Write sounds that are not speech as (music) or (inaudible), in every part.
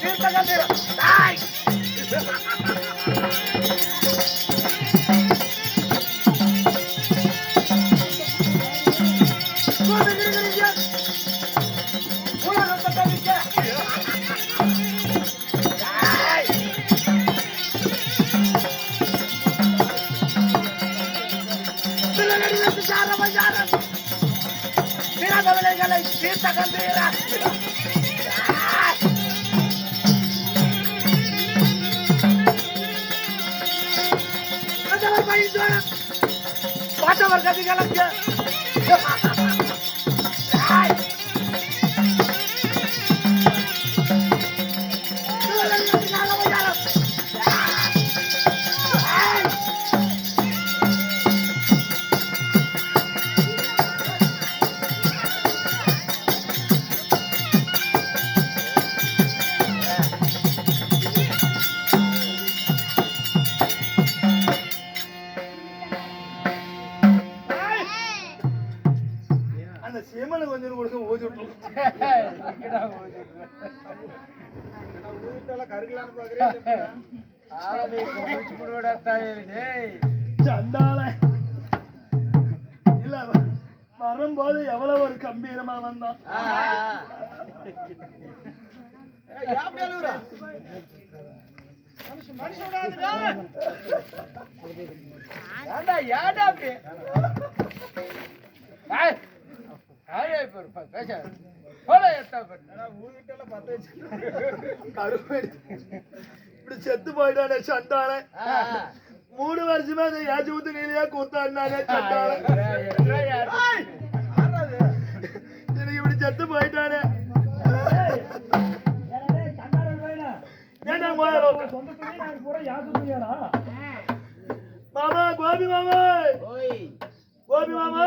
தீர்த்த கண்டீரம் தாய் உலகத்தை தவிக்க தாய் பிள்ளைகளின் சாரமையாரன் பாட்டவர் கதிகளுக்கு அந்த சீமனை கொஞ்சம் கொடுத்து ஊதி இல்ல வரும்போது எவ்வளவு ஒரு கம்பீரமா வந்தான். ஏண்டா இப்படி செத்து போயிட்டானே சண்டால ஆ, மூணு வருஷமா அந்த ஏஜ் ஊத்து நீலையா கூத்தாடினானே எட்ரா. எனக்கு இப்படி செத்து போயிட்டானே. மாமா கோபி மாமா. ஓய். கோபி மாமா.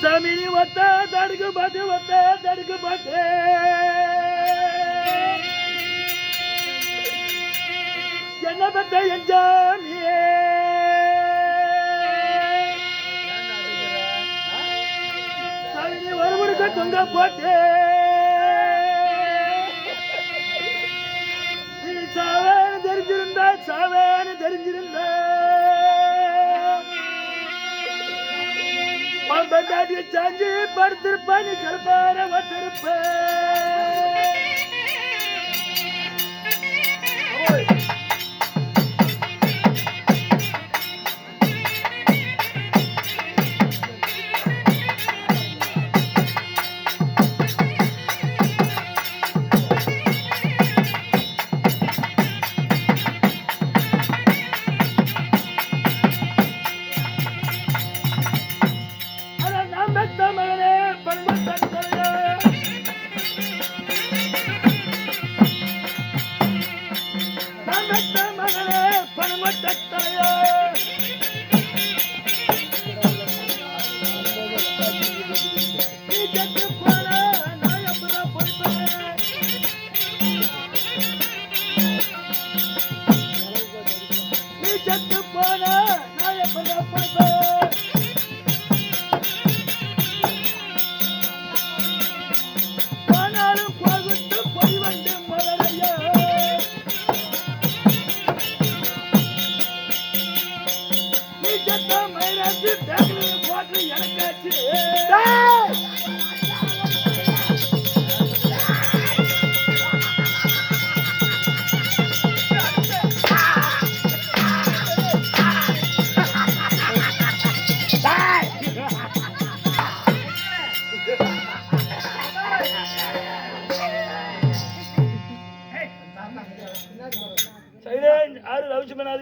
சமினி ஒத்த தடுக்கு பாட்டு ஒத்த தடுக்கு பாட்டு என்ன பெற்ற எஞ்சாமியே சமினி தொங்க போட்டு. நீ சாவேன்னு தெரிஞ்சிருந்த சாவேன்னு தெரிஞ்சிருந்த. பந்தாட்டி சாஞ்சி படுத்திருப்ப நீ கருப்பார வந்திருப்ப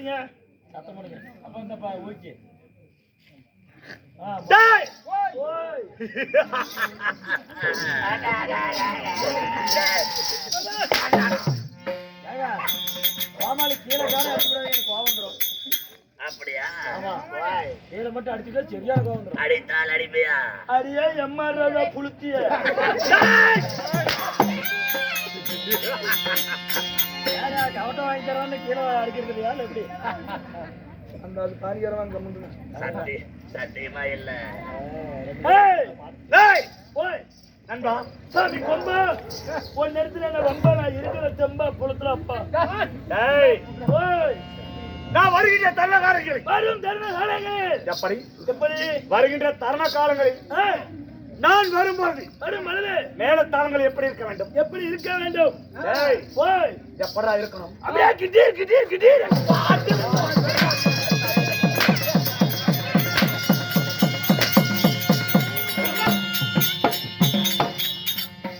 பண்ணுங்க சத்தம் பண்ணுங்க அப்ப இந்தப்பா ஓகே. ஆ டேய் ஓய் ஏங்க கோமாளி கீழே எனக்கு கோவம் வந்துடும் அப்படியா? ஆமா கீழே மட்டும் அடிச்சுட்டா சரியான கோவம் வந்துடும் அடித்தால் அடிப்பையா அடியே எம்மா ராஜா புளுத்திய கவட்டம் வாங்கி கீழே அடிக்கிறது எப்படி? அந்த அது பாரிக்கிறவன் கம்முன்னு சத்தி சத்தியமா இல்ல? ஏய்! டேய் ஓய் நண்பா சாமி கொம்பா! ஒரு நேரத்துல என்ன ரொம்ப நான் இருக்கிற செம்பா புலத்துல அப்பா. டேய் ஓய் நான் வருகின்ற தருணகாரங்களில் வரும் தருண காலங்கள் எப்படி எப்படி வருகின்ற தருண காலங்களில் ஆ, நான் வரும்போது வரும் மனதே மேலத்தாளங்கள் எப்படி இருக்க வேண்டும்? எப்படி இருக்க வேண்டும்? எப்படா இருக்கணும்? அப்படியே கிட்டீர் கிட்டீர் கிட்டீர்.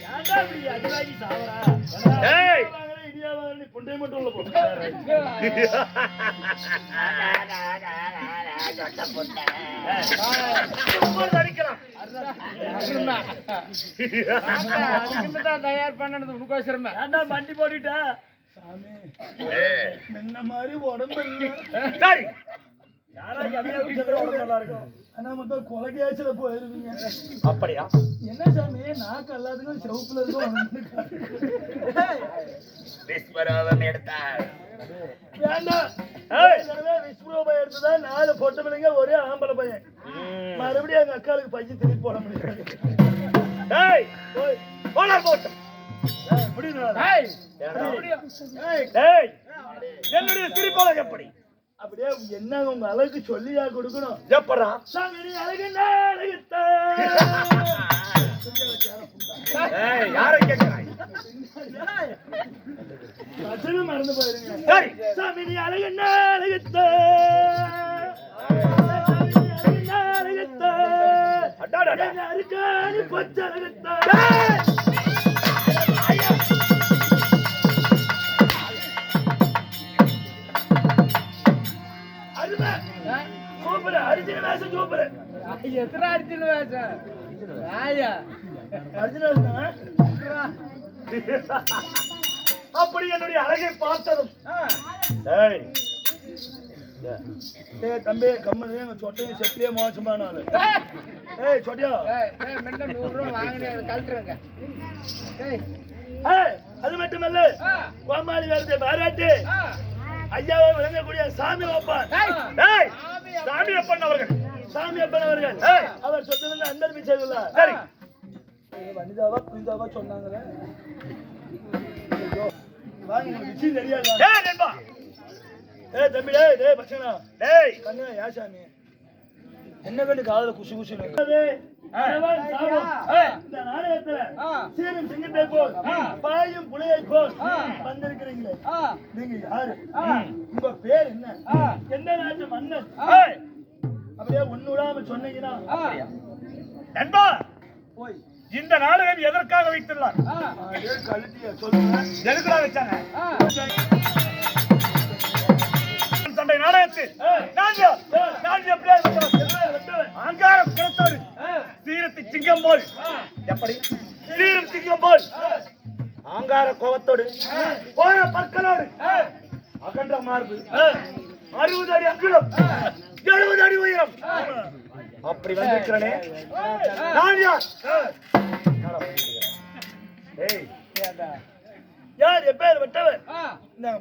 ஏன்டா (laughs) அதுக்குதான் தயார் பண்ணது உனக்கோசரமே ஏன்டா மண்டி போட்டுட்டா? ஏய், என்ன மாதிரி உடம்பு. சரி. அப்படியே? என்ன சாமி? நாக்கு எல்லாத்துக்கும் செவப்புல இருக்கும் எடுத்தார். வேண்டாம் விஸ்வரூபம் எடுத்ததா? நாலு பொட்ட பிள்ளைங்க ஒரே ஆம்பளை பையன். மறுபடியும் எங்க அக்காளுக்கு பையன் திருப்பி போட முடியாது. போட்டும் என்னுடைய எப்படி? அப்படியே என்ன உங்க அழகு சொல்லியா கொடுக்கணும்? எப்படா? யாரை கேட்கிறாய் மறந்து போயிருங்க. அழகுத்தா. அருக்காணி பச்சை. சூப்பர் அர்ஜுன வேஷம் எத்தனை ஆயா அர்ஜுன அப்படி என்னுடைய அழகை பார்த்ததும் ஏய் தம்பி கம்மனு எங்க சொட்டையும் செட்டிலே மோசமான ஆளு ஏய்! சொட்டியா? ஏய், முன்ன நூறு ரூபா வாங்கினேன் அதை கழட்டுறேங்க. ஏய், ஏய் அது மட்டுமல்ல ஆ, கோமாளி வேலத்தை பாராட்டு ஐயாவை விளங்கக்கூடிய சாமி ஏய், டேய் சாமி அப்பன். அவர்கள். சாமி அப்பன் அவர்கள். அவர் சொத்ததில் அன்பர் பிச்சைக்குள்ள சரி. வனிதாவா புனிதாவா சொன்னாங்களே? வாங்க விஷயம் தெரியாது ஏய் நண்பா! ஏய் தம்பி டேய் டேய் பசங்களா டேய். கண்ணு யா சாமி? என்ன கண்டு காதல குசு குசு இந்த நாடகத்துல. சீரும் சிங்கத்தை போல். பாயும் புலையை போல். வந்திருக்கிறீங்களே. நீங்க யாரு. உங்க பேர் என்ன. எந்த நாட்டு மன்னன்? அப்படியே ஒண்ணு விடாம சொன்னீங்கன்னா. நண்பா போய். இந்த நாடகம் எதற்காக வைத்துள்ளார்? சொல்லுங்க எதுக்குடா வச்சாங்க. சண்டை நாடகத்தில்? அங்காரம் கிடத்தோடு சீரத்து சிங்கம் போல். எப்படி? சீரம் சிங்கம் போல். ஆங்கார கோவத்தோடு போன பற்களோடு. அகன்ற மார்பு. அறுபது அடி அங்குலம். எழுபது அடி உயரம். அப்படி வந்திருக்கிறனே. நான் யார்? யார்? எப்பேர் விட்டவர் ஆ, இந்தாங்க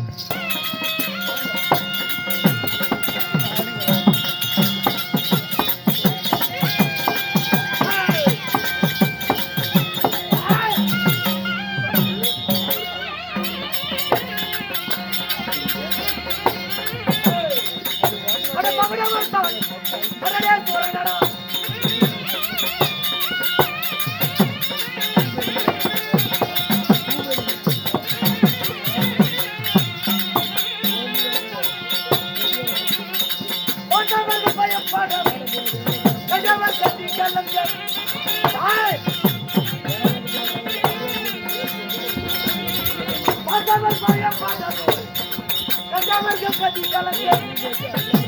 எடு.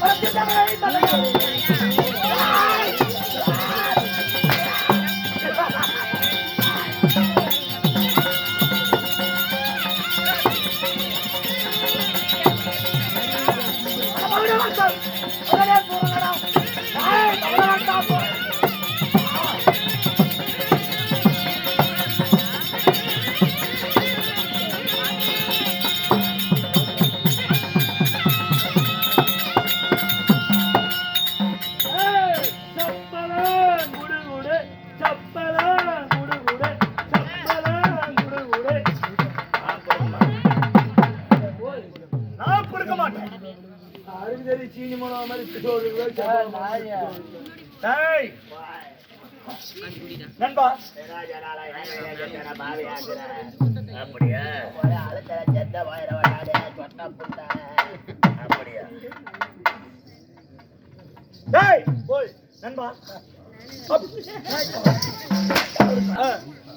ஏய் சப்பலாம் அப்படியா? நண்பா.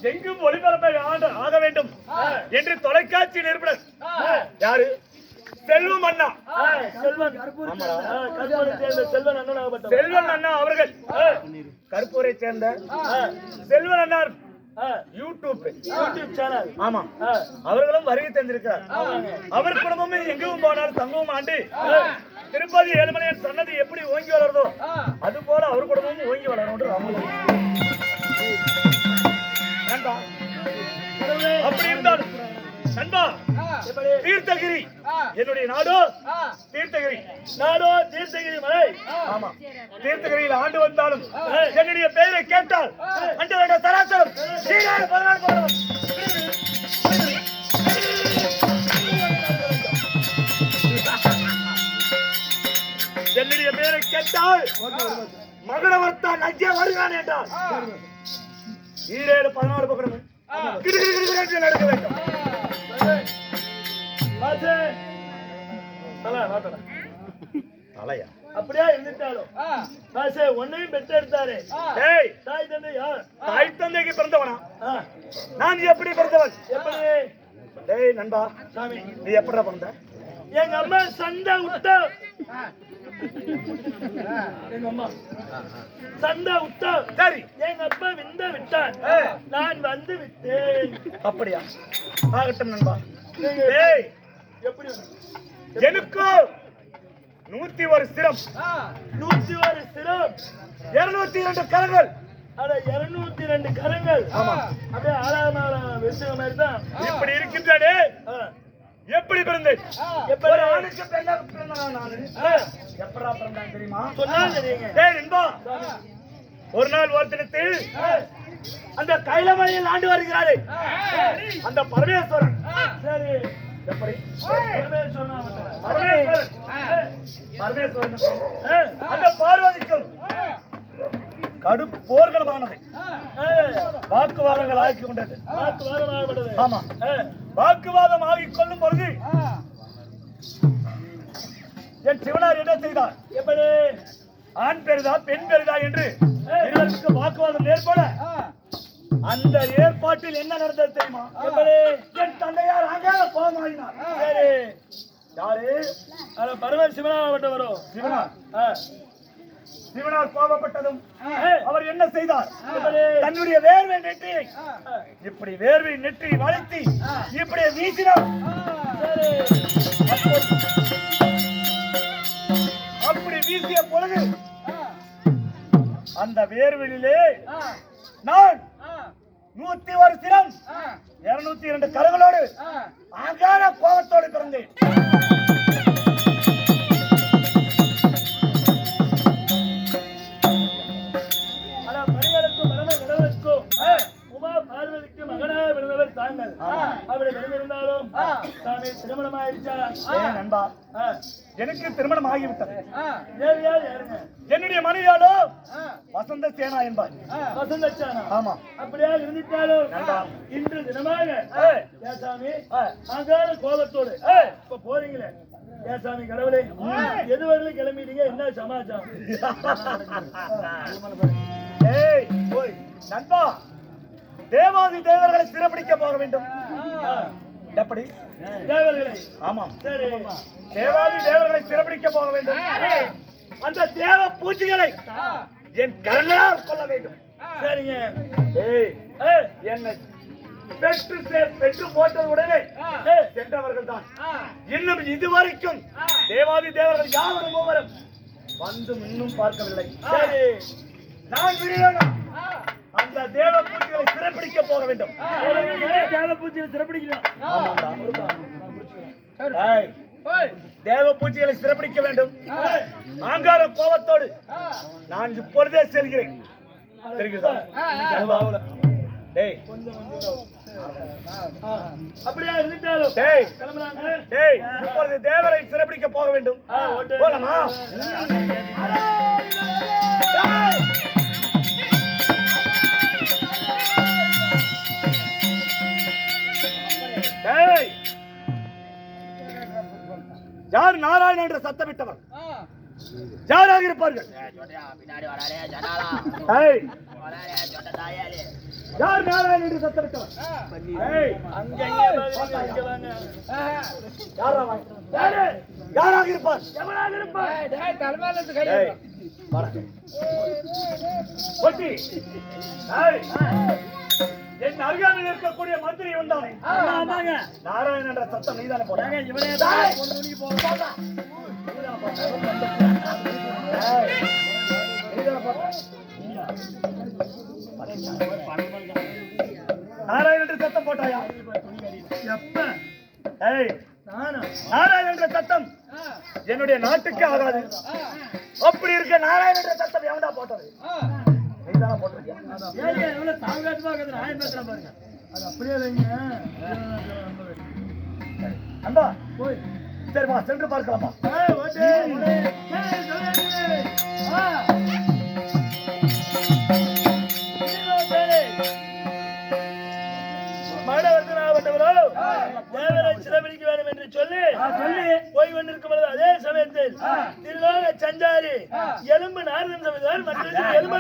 எங்கும் ஒளிபரப்ப ஆக வேண்டும். என்று தொலைக்காட்சி நிருபர் யாரு? செல்வம் அண்ணா. செல்வன் அண்ணா அவர்கள். கருப்பூரை சேர்ந்த செல்வன் அண்ணா யூடியூப். YouTube channel. ஆமா. அவர்களும் வருகை தந்திருக்கிறார். அவர் குடும்பமும் எங்கும் போனார் தங்கவும் ஆண்டு. திருப்பதி ஏழுமலையான் சன்னதி எப்படி ஓங்கி வளருதோ அது போல அவர் குடும்பமும் என்னுடைய நாடோ? தீர்த்தகிரி. நாடோ தீர்த்தகிரி மலை. ஆமா. தீர்த்தகிரியில் ஆண்டு வந்தாலும் என்னுடைய பெயரை கேட்டால் அன்று சராசரம் பதினாறு என்னுடைய பெயரை கேட்டால் மகளவர்த்தான் அங்கே வருகிறான் என்றால் ஈரேழு பதினாறு பக்கமும் கிடுகிடுகிடுகிடு தலையா? அப்படியே இருந்துட்டாலும் பாசே ஒன்னையும் பெற்று எடுத்தாரு ஏய் தாய் தந்தை யார்? தாய் தந்தைக்கு பிறந்தவனா? நான் எப்படி பிறந்தவன்? எப்படி? டேய் நண்பா சாமி. நீ எப்படா பிறந்த? எங்க அம்மா சண்டை விட்டா எங்க அம்மா. சண்டை விட்டா சரி. எங்க அப்பா விந்த விட்டான் ஏ. நான் வந்து விட்டேன். அப்படியா? ஆகட்டும் நண்பா. ஏய் எப்படி எனக்கு நூத்தி ஒரு சிரம். நூத்தி ஒரு சிரம். இருநூத்தி இரண்டு கரங்கள். அட இருநூத்தி ரெண்டு கரங்கள். ஆமா. அப்படியே ஆறாவது விஷயம் மாதிரி தான். இப்படி இருக்கின்றனே. எப்படி பிறந்தேன்? எப்படி? ஒரு ஆணுக்கு நானு? ஆ. எப்படா பிறந்தான் தெரியுமா? சொன்னா தெரியுங்க. டேய் நண்பா ஒரு நாள் ஒரு தினத்தில் அந்த கைலமலையில் ஆண்டு வருகிறாரே. அந்த பரமேஸ்வரன். சரி. எப்படி? அந்த பார்வதிக்கும் கடு போர்களமானது வாக்குவாதங்கள் ஆக்கி கொண்டது. ஆமா. வாக்குவாதம் ஆகிக் கொள்ளும் பொழுது என் சிவனார் என்ன செய்தார்? எப்படி? ஆண் பெரிதா பெண் பெரிதா என்று இருவருக்கு வாக்குவாதம் ஏற்பட அந்த ஏற்பாட்டில் என்ன நடந்தது தெரியுமா? என் தந்தையார் அங்கே கோமாயினார் சரி. யாரு? அட பரமன் சிவனாகப்பட்ட வரும். சிவனார். ஆ. சிவனார் கோபப்பட்டதும் அவர் என்ன செய்தார்? தன்னுடைய வேர்வை நெற்றியை இப்படி வேர்வை நெற்றி வளைத்து இப்படி வீசினார். அப்படி வீசிய பொழுது அந்த வேர்விலே நான் நூத்தி ஒரு சிரம். இருநூத்தி இரண்டு கரங்களோடு அகார கோபத்தோடு பிறந்தேன். தாங்கள் அப்படி விழுந்திருந்தாலும் தானே திருமணமாயிருச்சா ஏன் நண்பா? ஆ. எனக்கு திருமணம் ஆகிவிட்டது. என்னுடைய மனைவியாலோ வசந்த சேனா என்பார். வசந்தச்சானா ஆமா. அப்படியா இருந்துட்டாலும்? நண்பா. இன்று தினமாக. ஏசாமி ஆ. அகார கோபத்தோடு. இப்ப போறீங்களே. ஏசாமி கடவுளே எது வரையிலும் கிளம்பிட்டீங்க என்ன சமாச்சாரம்? (laughs) ஏய் ஓய் நண்பா. தேவாதி தேவர்களை சிறப்பிடிக்க போக வேண்டும். எப்படி? தேவர்களே. ஆமாம். சரி. தேவாதி தேவர்களை சிறப்பிடிக்க போக வேண்டும். அந்த தேவ பூச்சிகளை என் கருணால் கொள்ள வேண்டும். சரிங்க. என்னை? பெற்று பெற்று போட்டது உடனே சென்றவர்கள் தான். இன்னும் இதுவரைக்கும் தேவாதி தேவர்கள் யாவரும் மூவரும் வந்து இன்னும் பார்க்கவில்லை. நான் விழியணும் அந்த தேவ பூச்சிகளை சிறப்பிடிக்க போக வேண்டும். தேவ ஆமாம்டா. ஏய், தேவ பூச்சிகளை சிறப்பிடிக்க வேண்டும். ஆங்கார கோபத்தோடு நான் இப்பொழுதே செல்கிறேன். இப்பொழுது தேவரை சிறப்பிடிக்க போக வேண்டும். போலாமா? யார் நாராயணன் என்று சத்தமிட்டவர் யாராக இருப்பார்கள்? யார் நாராயணன் என்று சத்தமிட்டவர்? யாராக இருப்பார்? எவனாக இருப்பான் என் அருகாமையில் இருக்கக்கூடிய மந்திரி வந்தானே நாராயணன் என்ற சத்தம் நீதானே போட. ஏங்க, இவனே நாராயணன் என்ற சத்தம் போட்டாயா? எப்ப? ஏய்! நானா? நாராயணன் என்ற சத்தம்! என்னுடைய நாட்டுக்கு ஆகாது. அப்படி இருக்க நாராயணன் என்ற சத்தம் எவன்டா போட்டது? அன்பா போய். சரிம்மா சென்று பார்க்கலாமா? சிறைபிடிக்க வேண்டும் என்று சொல்லி சொல்லி. போய் கொண்டிருக்கும் பொழுது அதே சமயத்தில் திருலோக சஞ்சாரி எலும்பு நாரதன் சமைத்தார் மற்றும் எலும்பு